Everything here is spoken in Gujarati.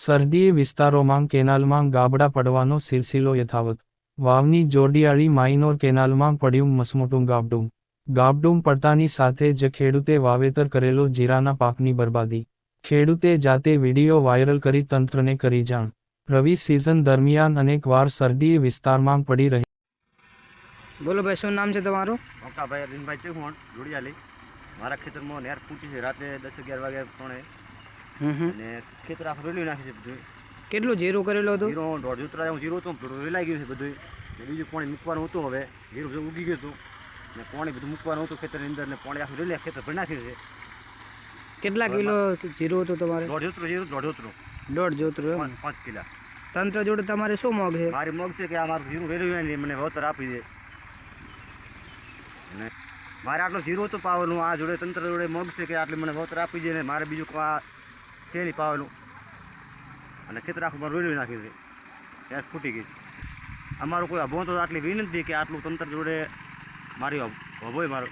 સરહદી વિસ્તારોમાં કેનાલમાં ગાબડા પડવાનો સિલસિલો યથાવત. વાવની જોડિયાળી માઇનોર કેનાલમાં પડ્યું મસમોટું ગાબડું. ગાબડું પડતાની સાથે જ ખેડૂતે વાવેતર કરેલો જીરાના પાકની બરબાદી. ખેડૂતે જાતે વીડિયો વાયરલ કરી તંત્રને કરી જાણ. રવિ સિઝન દરમિયાન અનેકવાર સરહદી વિસ્તારમાં પડી રહી બોલો ભાઈ શું નામ છે તમારું? મોકાભાઈ અરવિંદભાઈ ચૌહાણ જોડિયાલી મારા ખેતરમાં નેર ફૂટી છે. રાતે દસ અગિયાર વાગે હમ. અને ખેતર આખું રેલી નાખી છે બધું. કેટલું જીરું કરેલું હતું? જીરો દોઢ જોતરા હું જીરો હતો થોડું વેલાઈ ગયું છે બધું. બીજું પાણી મૂકવાનું હતું હવે. જીરું બધું ઉગી ગયું હતું. ને પાણી બધું મૂકવાનું હતું ખેતરની અંદર ને પાણી આખું રેલ્યા ખેતર ભરી નાખ્યું છે. કેટલા કિલો જીરું હતું તમારે? દોઢ જોતરું જીરું દોઢ જોતરું દોઢ જોતરું પાંચ કિલા. તંત્ર જોડે તમારે શું મોગ છે? મારી મગ છે કે આ મારું જીરું રેલ્યું નહીં મને વળતર આપી દે. અને મારે આટલો જીરો હતો પાવરનું આ જોડે તંત્ર જોડે મગ છે કે આટલી મને વળતર આપી દે ને મારે બીજું આ નહીં પાવેલું. અને ખેતર આખું રેલ્યું નાખ્યું છે. ત્યાં ફૂટી ગઈ અમારું કોઈ અભો તો આટલી વિનંતી કે આટલું તંત્ર જોડે મારી અભોય મારો